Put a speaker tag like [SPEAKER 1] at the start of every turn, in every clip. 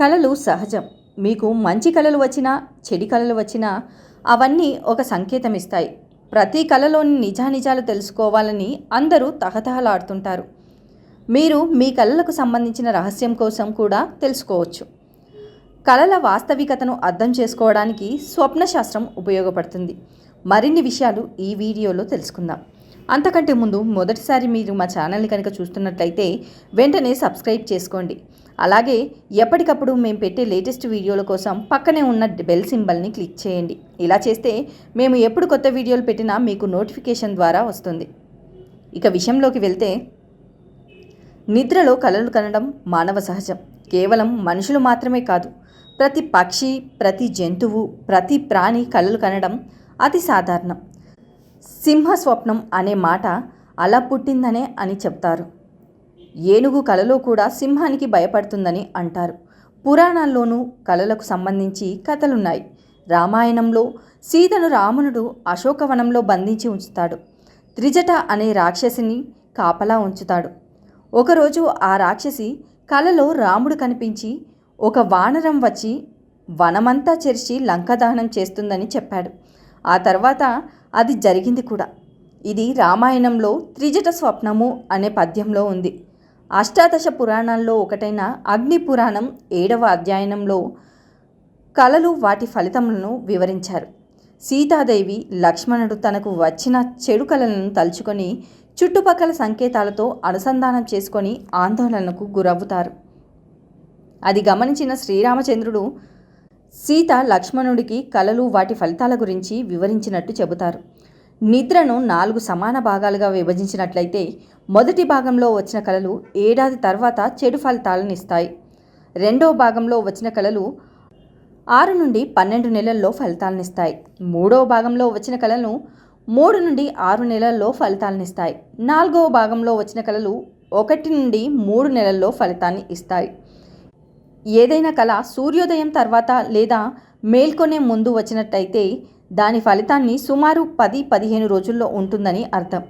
[SPEAKER 1] కళలు సహజం. మీకు మంచి కళలు వచ్చినా చెడి కళలు వచ్చినా అవన్నీ ఒక సంకేతం ఇస్తాయి ప్రతి కళలోని నిజానిజాలు తెలుసుకోవాలని అందరూ తహతహలాడుతుంటారు. మీరు మీ కళలకు సంబంధించిన రహస్యం కోసం కూడా తెలుసుకోవచ్చు. కళల వాస్తవికతను అర్థం చేసుకోవడానికి స్వప్నశాస్త్రం ఉపయోగపడుతుంది. మరిన్ని విషయాలు ఈ వీడియోలో తెలుసుకుందాం. అంతకంటే ముందు మొదటిసారి మీరు మా ఛానల్ని కనుక చూస్తున్నట్లయితే వెంటనే సబ్స్క్రైబ్ చేసుకోండి. అలాగే ఎప్పటికప్పుడు మేము పెట్టే లేటెస్ట్ వీడియోల కోసం పక్కనే ఉన్న బెల్ సింబల్ని క్లిక్ చేయండి. ఇలా చేస్తే మేము ఎప్పుడు కొత్త వీడియోలు పెట్టినా మీకు నోటిఫికేషన్ ద్వారా వస్తుంది. ఇక విషయంలోకి వెళ్తే నిద్రలో కలలు కనడం మానవ సహజం. కేవలం మనుషులు మాత్రమే కాదు ప్రతి పక్షి ప్రతి జంతువు ప్రతి ప్రాణి కలలు కనడం అతి సాధారణం. సింహ స్వప్నం అనే మాట అలా పుట్టిందనే అని చెప్తారు. ఏనుగు కలలో కూడా సింహానికి భయపడుతుందని అంటారు. పురాణాల్లోనూ కళలకు సంబంధించి కథలున్నాయి. రామాయణంలో సీతను రావణుడు అశోకవనంలో బంధించి ఉంచుతాడు. త్రిజట అనే రాక్షసిని కాపలా ఉంచుతాడు. ఒకరోజు ఆ రాక్షసి కలలో రాముడు కనిపించి ఒక వానరం వచ్చి వనమంతా చెరిచి లంకదహనం చేస్తుందని చెప్పాడు. ఆ తర్వాత అది జరిగింది కూడా. ఇది రామాయణంలో త్రిజట స్వప్నము అనే పద్యంలో ఉంది. అష్టాదశ పురాణాల్లో ఒకటైన అగ్ని పురాణం ఏడవ అధ్యయనంలో కళలు వాటి ఫలితములను వివరించారు. సీతాదేవి లక్ష్మణుడు తనకు వచ్చిన చెడు కళలను తలుచుకొని చుట్టుపక్కల సంకేతాలతో అనుసంధానం చేసుకొని ఆందోళనకు గురవుతారు. అది గమనించిన శ్రీరామచంద్రుడు సీత లక్ష్మణుడికి కళలు వాటి ఫలితాల గురించి వివరించినట్టు చెబుతారు. నిద్రను నాలుగు సమాన భాగాలుగా విభజించినట్లయితే మొదటి భాగంలో వచ్చిన కళలు ఏడాది తర్వాత చెడు ఫలితాలను ఇస్తాయి. రెండో భాగంలో వచ్చిన కళలు ఆరు నుండి పన్నెండు నెలల్లో ఫలితాలను ఇస్తాయి. మూడో భాగంలో వచ్చిన కళలను మూడు నుండి ఆరు నెలల్లో ఫలితాలను ఇస్తాయి. నాలుగవ భాగంలో వచ్చిన కళలు ఒకటి నుండి మూడు నెలల్లో ఫలితాన్ని ఇస్తాయి. ఏదైనా కళ సూర్యోదయం తర్వాత లేదా మేల్కొనే ముందు వచ్చినట్టయితే దాని ఫలితాన్ని సుమారు పది పదిహేను రోజుల్లో ఉంటుందని అర్థం.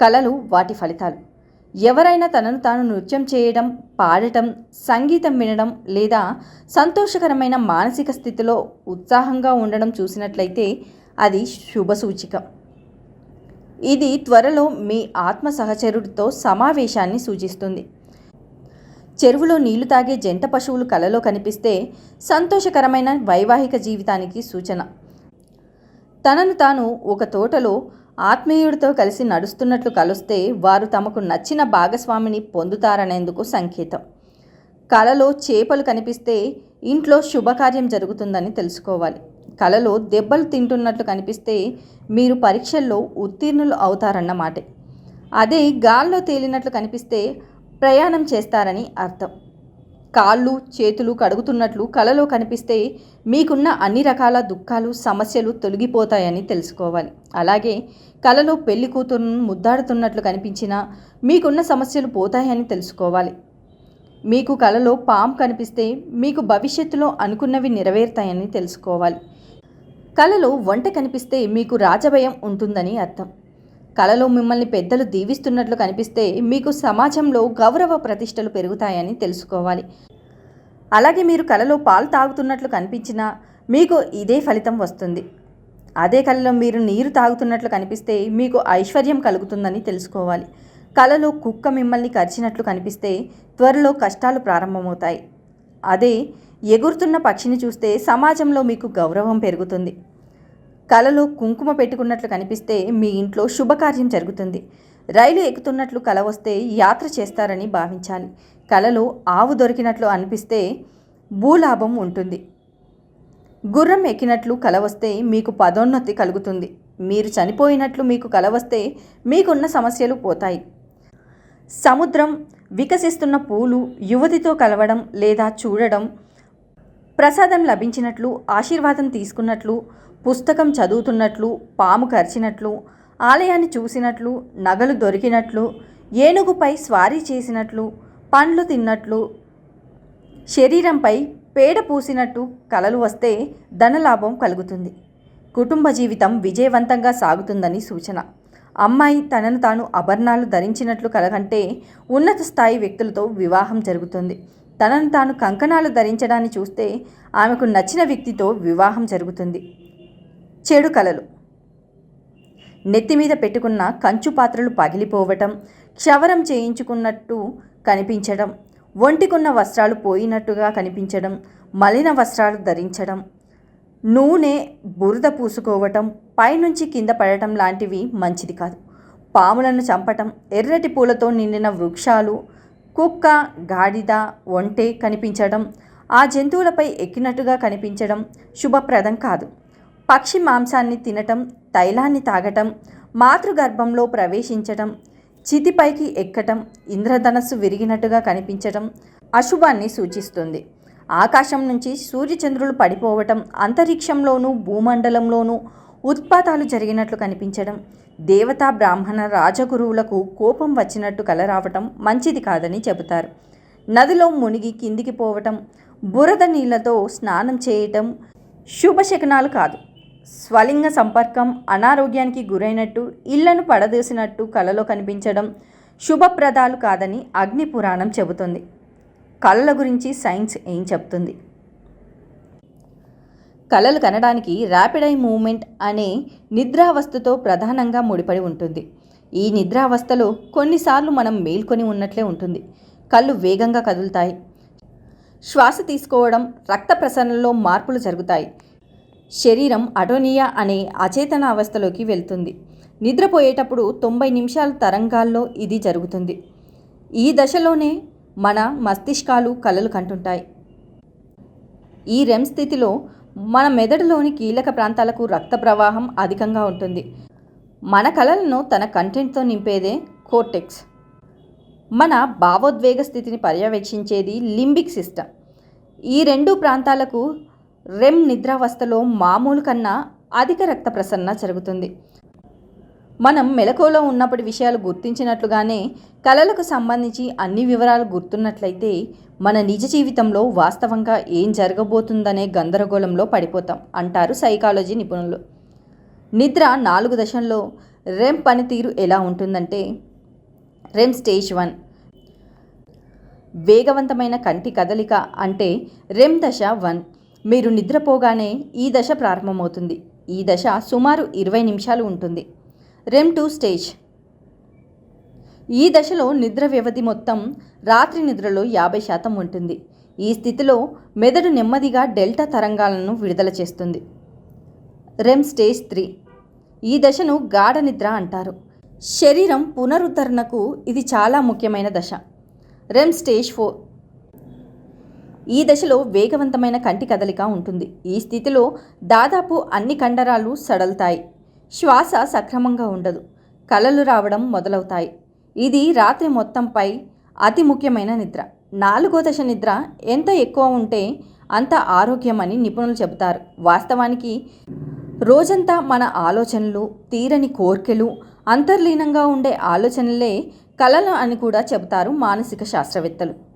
[SPEAKER 1] కళలు వాటి ఫలితాలు. ఎవరైనా తనను తాను నృత్యం చేయడం పాడటం సంగీతం వినడం లేదా సంతోషకరమైన మానసిక స్థితిలో ఉత్సాహంగా ఉండడం చూసినట్లయితే అది శుభ సూచిక. ఇది త్వరలో మీ ఆత్మ సహచరుడితో సమావేశాన్ని సూచిస్తుంది. చెరువులో నీళ్ళు తాగే జంట పశువులు కలలో కనిపిస్తే సంతోషకరమైన వైవాహిక జీవితానికి సూచన. తనను తాను ఒక తోటలో ఆత్మీయుడితో కలిసి నడుస్తున్నట్లు కలిస్తే వారు తమకు నచ్చిన భాగస్వామిని పొందుతారనేందుకు సంకేతం. కలలో చేపలు కనిపిస్తే ఇంట్లో శుభకార్యం జరుగుతుందని తెలుసుకోవాలి. కలలో దెబ్బలు తింటున్నట్లు కనిపిస్తే మీరు పరీక్షల్లో ఉత్తీర్ణులు అవుతారన్నమాట అదే గాల్లో తేలినట్లు కనిపిస్తే ప్రయాణం చేస్తారని అర్థం. కాళ్ళు చేతులు కడుగుతున్నట్లు కలలో కనిపిస్తే మీకున్న అన్ని రకాల దుఃఖాలు సమస్యలు తొలగిపోతాయని తెలుసుకోవాలి. అలాగే కలలో పెళ్ళి కూతురును ముద్దాడుతున్నట్లు కనిపించినా మీకున్న సమస్యలు పోతాయని తెలుసుకోవాలి. మీకు కలలో పాము కనిపిస్తే మీకు భవిష్యత్తులో అనుకున్నవి నెరవేరుతాయని తెలుసుకోవాలి. కలలో వంట కనిపిస్తే మీకు రాజభయం ఉంటుందని అర్థం. కలలో మిమ్మల్ని పెద్దలు దీవిస్తున్నట్లు కనిపిస్తే మీకు సమాజంలో గౌరవ ప్రతిష్టలు పెరుగుతాయని తెలుసుకోవాలి. అలాగే మీరు కలలో పాలు తాగుతున్నట్లు కనిపించినా మీకు ఇదే ఫలితం వస్తుంది. అదే కళలో మీరు నీరు తాగుతున్నట్లు కనిపిస్తే మీకు ఐశ్వర్యం కలుగుతుందని తెలుసుకోవాలి. కళలో కుక్క మిమ్మల్ని కరిచినట్లు కనిపిస్తే త్వరలో కష్టాలు ప్రారంభమవుతాయి. అదే ఎగురుతున్న పక్షిని చూస్తే సమాజంలో మీకు గౌరవం పెరుగుతుంది. కలలో కుంకుమ పెట్టుకున్నట్లు కనిపిస్తే మీ ఇంట్లో శుభకార్యం జరుగుతుంది. రైలు ఎక్కుతున్నట్లు కల వస్తే యాత్ర చేస్తారని భావించాలి. కలలో ఆవు దొరికినట్లు అనిపిస్తే భూలాభం ఉంటుంది. గుర్రం ఎక్కినట్లు కల వస్తే మీకు పదోన్నతి కలుగుతుంది. మీరు చనిపోయినట్లు మీకు కల వస్తే మీకున్న సమస్యలు పోతాయి. సముద్రం వికసిస్తున్న పూలు యువతితో కలవడం లేదా చూడడం ప్రసాదం లభించినట్లు ఆశీర్వాదం తీసుకున్నట్లు పుస్తకం చదువుతున్నట్లు పాము కరిచినట్లు ఆలయాన్ని చూసినట్లు నగలు దొరికినట్లు ఏనుగుపై స్వారీ చేసినట్లు పండ్లు తిన్నట్లు శరీరంపై పేడ పూసినట్టు కలలు వస్తే ధనలాభం కలుగుతుంది. కుటుంబ జీవితం విజయవంతంగా సాగుతుందని సూచన. అమ్మాయి తనను తాను ఆభరణాలు ధరించినట్లు కలగంటే ఉన్నత స్థాయి వ్యక్తులతో వివాహం జరుగుతుంది. తనను తాను కంకణాలు ధరించడాన్ని చూస్తే ఆమెకు నచ్చిన వ్యక్తితో వివాహం జరుగుతుంది. చెడు కలలు. నెత్తి మీద పెట్టుకున్న కంచు పాత్రలు పగిలిపోవటం క్షవరం చేయించుకున్నట్టు కనిపించడం ఒంటికున్న వస్త్రాలు పోయినట్టుగా కనిపించడం మలిన వస్త్రాలు ధరించడం నూనె బురద పూసుకోవటం పైనుంచి కింద పడటం లాంటివి మంచిది కాదు. పాములను చంపటం ఎర్రటి పూలతో నిండిన వృక్షాలు కుక్క గాడిద ఒంటె కనిపించడం ఆ జంతువులపై ఎక్కినట్టుగా కనిపించడం శుభప్రదం కాదు. పక్షి మాంసాన్ని తినటం తైలాన్ని తాగటం మాతృగర్భంలో ప్రవేశించటం చితిపైకి ఎక్కటం ఇంద్రధనస్సు విరిగినట్టుగా కనిపించటం అశుభాన్ని సూచిస్తుంది. ఆకాశం నుంచి సూర్యచంద్రులు పడిపోవటం అంతరిక్షంలోనూ భూమండలంలోనూ ఉత్పాతాలు జరిగినట్లు కనిపించడం దేవతా బ్రాహ్మణ రాజగురువులకు కోపం వచ్చినట్టు కలరావటం మంచిది కాదని చెబుతారు. నదిలో మునిగి కిందికి పోవటం బురద నీళ్ళతో స్నానం చేయటం శుభశకనాలు కాదు. స్వలింగ సంపర్కం అనారోగ్యానికి గురైనట్టు ఇళ్ళను పడదీసినట్టు కలలో కనిపించడం శుభప్రదాలు కాదని అగ్ని పురాణం చెబుతుంది. కళల గురించి సైన్స్ ఏం చెప్తుంది? కళలు కనడానికి ర్యాపిడ్ ఐ మూమెంట్ అనే నిద్రావస్థతో ప్రధానంగా ముడిపడి ఉంటుంది. ఈ నిద్రావస్థలో కొన్నిసార్లు మనం మేల్కొని ఉన్నట్లే ఉంటుంది. కళ్ళు వేగంగా కదులుతాయి. శ్వాస తీసుకోవడం రక్త ప్రసరణలో మార్పులు జరుగుతాయి. శరీరం అటోనియా అనే అచేతన అవస్థలోకి వెళ్తుంది. నిద్రపోయేటప్పుడు తొంభై నిమిషాల తరంగాల్లో ఇది జరుగుతుంది. ఈ దశలోనే మన మస్తిష్కాలు కలలు కంటుంటాయి. ఈ రెమ్ స్థితిలో మన మెదడులోని కీలక ప్రాంతాలకు రక్త ప్రవాహం అధికంగా ఉంటుంది. మన కళలను తన కంటెంట్తో నింపేదే కోర్టెక్స్. మన భావోద్వేగ స్థితిని పర్యవేక్షించేది లింబిక్ సిస్టమ్. ఈ రెండు ప్రాంతాలకు రెమ్ నిద్రావస్థలో మామూలు కన్నా అధిక రక్త ప్రసరణ జరుగుతుంది. మనం మెలకువలో ఉన్నప్పటి విషయాలు గుర్తించినట్లుగానే కళలకు సంబంధించి అన్ని వివరాలు గుర్తున్నట్లయితే మన నిజ జీవితంలో వాస్తవంగా ఏం జరగబోతుందనే గందరగోళంలో పడిపోతాం అంటారు సైకాలజీ నిపుణులు. నిద్ర నాలుగు దశల్లో రెమ్ పనితీరు ఎలా ఉంటుందంటే రెమ్ స్టేజ్ వన్. వేగవంతమైన కంటి కదలిక అంటే రెమ్ దశ వన్. మీరు నిద్రపోగానే ఈ దశ ప్రారంభమవుతుంది. ఈ దశ సుమారు ఇరవై నిమిషాలు ఉంటుంది. REM two stage. ఈ దశలో నిద్ర వ్యవధి మొత్తం రాత్రి నిద్రలో యాభై శాతం ఉంటుంది. ఈ స్థితిలో మెదడు నెమ్మదిగా డెల్టా తరంగాలను విడుదల చేస్తుంది. REM stage three. ఈ దశను గాఢ నిద్ర అంటారు. శరీరం పునరుద్ధరణకు ఇది చాలా ముఖ్యమైన దశ. REM stage four. ఈ దశలో వేగవంతమైన కంటి కదలిక ఉంటుంది. ఈ స్థితిలో దాదాపు అన్ని కండరాలు సడలుతాయి. శ్వాస సక్రమంగా ఉండదు. కలలు రావడం మొదలవుతాయి. ఇది రాత్రి మొత్తంపై అతి ముఖ్యమైన నిద్ర. నాలుగో దశ నిద్ర ఎంత ఎక్కువ ఉంటే అంత ఆరోగ్యమని నిపుణులు చెబుతారు. వాస్తవానికి రోజంతా మన ఆలోచనలు తీరని కోర్కెలు అంతర్లీనంగా ఉండే ఆలోచనలే కళలు అని కూడా చెబుతారు మానసిక శాస్త్రవేత్తలు.